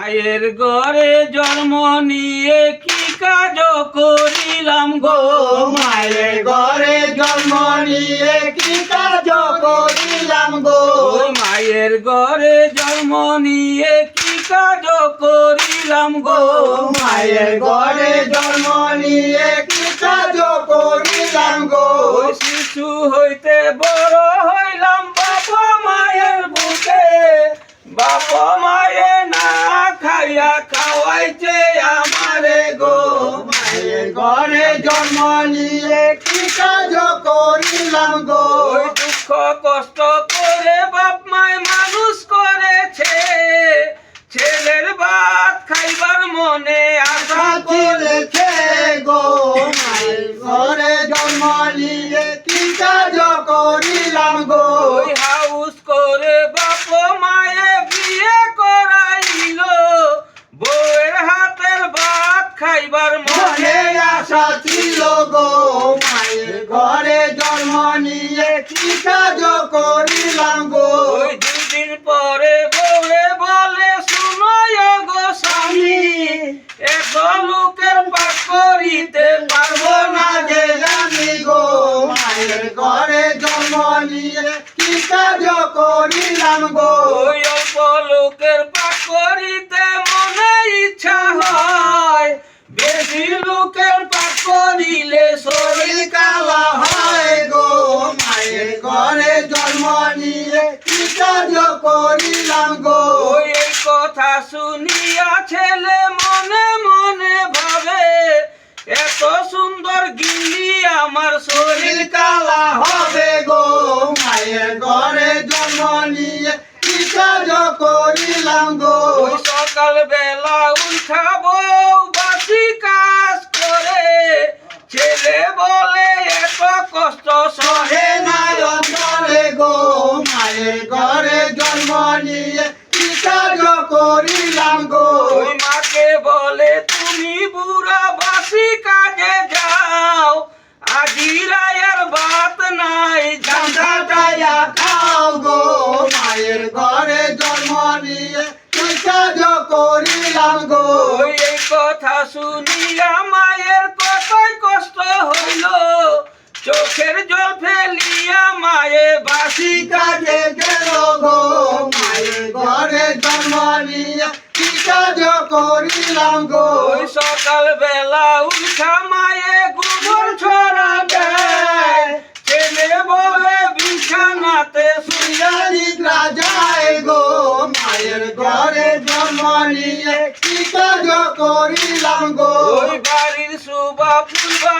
মায়ের ঘরে জন্ম নিয়ে কি কাজ করিলাম গো? মায়ের ঘরে জন্ম নিয়ে কি কাজ করিলাম গো? মায়ের ঘরে জন্ম নিয়ে কি কাজ করিলাম গো? মায়ের ঘরে জন্ম নিয়ে কি কাজ করিলাম গো? শিশু হইতে বড় হইলাম বাবা মায়ের বুকে। বাবা খাইয়া খাওয়াইছে আমারে গো মায়ের ঘরে জন্ম নিয়ে কি কাজ করিলাম গো? দুঃখ কষ্ট করে বাপ মায় মানুষ করেছে। ছেলের ভাত খাইবার মনে আশা করেছে। গো মায়ের ঘরে জন্ম নিয়ে কি কাজ করিলাম গো ওই হাউস করে বাপ মায়ে বিয়ে করাইল বউয়ের হাতের ভাত খাইবার মনে মনে আশা ছিল গো মায়ের ঘরে জন্ম নিয়ে কি কাজ করিলাম গো। দুদিন পরে বউয়ে বলে শুনো গো স্বামী এত লোকের পাক করিতে পারব না যে জানি গো। মায়ের ঘরে জন্ম নিয়ে কি কাজ করিলাম গো। অল্প লোকের পাক করিতে মনে ইচ্ছা হয়। বেশি লোকের পাক করিলে শরীর কালা হয় গো মায়ের ঘরে জন্ম নিয়ে কাজ করিলাম গো। এই কথা শুনিয়া ছেলে মনে মনে ভাবে এত সুন্দর গিলি আমার শরীর কালা হবে গো। মায়ের ঘরে জন্ম নিয়ে কি কাজ করিলাম গো। সকাল বেলা উঠাবো বাসি কাজ করে ছেলে বলে এত কষ্ট সহে সহে না নাই অন্তরে গো মায়ের ঘরে জন্ম নিয়ে কাজ করিলাম গো। মাকে বলে তুমি বুড়া বাসি কাজে যাও। আজি রায়ের বাত নাই গাঁদা টায়া খাও গো। মায়ের ঘরে জন্ম নিয়ে কাজ করিলাম গো। এই কথা শুনিয়া মায়ের কতই কষ্ট হইল চোখের জল ফেলিয়া মায়ে বাসি কাজে গেল গো মায়ের ঘরে জন্ম নিয়ে কি কাজ করিলাম গো। সকাল বেলা উঠা মায়ে গোবর ছড়া দেয়। বলে বিছানাতে শুইয়া নিদ্রা যায় গো। মায়ের ঘরে জন্ম নিয়ে কি কাজ করিলাম গো। বাড়ির সুবা ফুল বাগিচা ঘর